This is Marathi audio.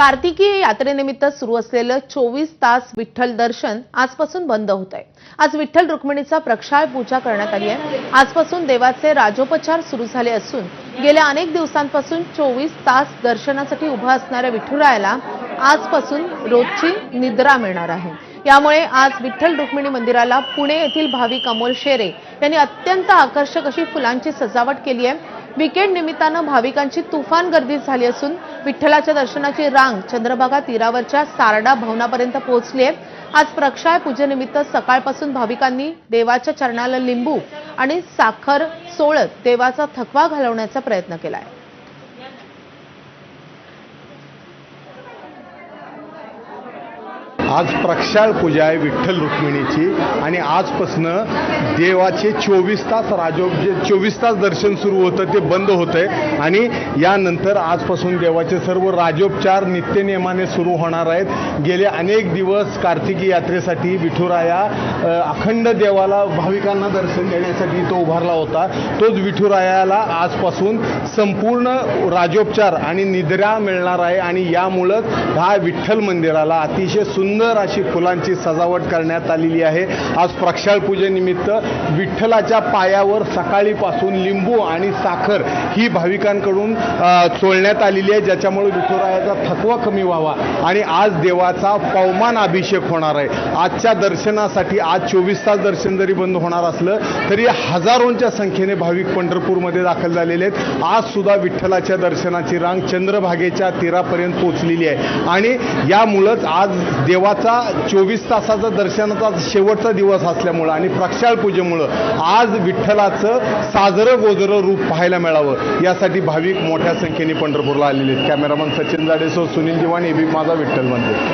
कार्तिकीय यात्रेनिमित्त सुरू असलेलं चोवीस तास विठ्ठल दर्शन आजपासून बंद होत आहे. आज विठ्ठल रुक्मिणीचा प्रक्षाळ पूजा करण्यात आली आहे. आजपासून देवाचे राजोपचार सुरू झाले असून गेल्या अनेक दिवसांपासून चोवीस तास दर्शनासाठी उभा असणाऱ्या विठुरायाला आजपासून रोजची निद्रा मिळणार आहे. यामुळे आज विठ्ठल रुक्मिणी मंदिराला पुणे येथील भाविक अमोल शेरे यांनी अत्यंत आकर्षक अशी फुलांची सजावट केली आहे. विकेंड निमित्तानं भाविकांची तुफान गर्दी झाली असून विठ्ठलाच्या दर्शनाची रांग चंद्रभागा तीरावरच्या सारडा भवनापर्यंत पोहोचली आहे. आज प्रक्षाळ पूजेनिमित्त सकाळपासून भाविकांनी देवाच्या चरणाला लिंबू आणि साखर सोळत देवाचा थकवा घालवण्याचा प्रयत्न केला आहे आज प्रक्षाळ पूजा आहे विठ्ठल रुक्मिणीची. आणि आजपासनं देवाचे चोवीस तास राजो जे चोवीस तास दर्शन सुरू होतं ते बंद होतं आहे आणि यानंतर आजपासून देवाचे सर्व राजोपचार नित्यनियमाने सुरू होणार आहेत. गेले अनेक दिवस कार्तिकी यात्रेसाठी विठुराया अखंड देवाला भाविकांना दर्शन देण्यासाठी तो उभारला होता. तोच विठुरायाला आजपासून संपूर्ण राजोपचार आणि निद्रा मिळणार आहे. आणि यामुळंच ह्या विठ्ठल मंदिराला अतिशय सुंदर अशी फुलांची सजावट करण्यात आलेली आहे. आज प्रक्षाळ पूजेनिमित्त विठ्ठलाच्या पायावर सकाळीपासून लिंबू आणि साखर ही भाविकांकडून चोळण्यात आलेली आहे. ज्याच्यामुळे विठुरायाचा थकवा कमी व्हावा आणि आज देवाचा पवमान अभिषेक होणार आहे. आजच्या दर्शनासाठी आज चोवीस तास दर्शन जरी बंद होणार असलं तरी हजारोंच्या संख्येने भाविक पंढरपूरमध्ये दाखल झालेले आहेत. आज सुद्धा विठ्ठलाच्या दर्शनाची रांग चंद्रभागेच्या तीरापर्यंत पोहोचलेली आहे. आणि यामुळंच आज देवाचा चोवीस तासाचा दर्शनाचा शेवटचा दिवस असल्यामुळं आणि प्रक्षाळ पूजेमुळं आज विठ्ठलाचं साजरं गोजरं रूप पाहायला मिळावं. यासाठी भाविक मोठ्या संख्येने पंढरपूरला आलेले आहेत. कॅमेरामन सचिन जाडेसो सुनील दिवाण एबी माझा विठ्ठल मंदिर.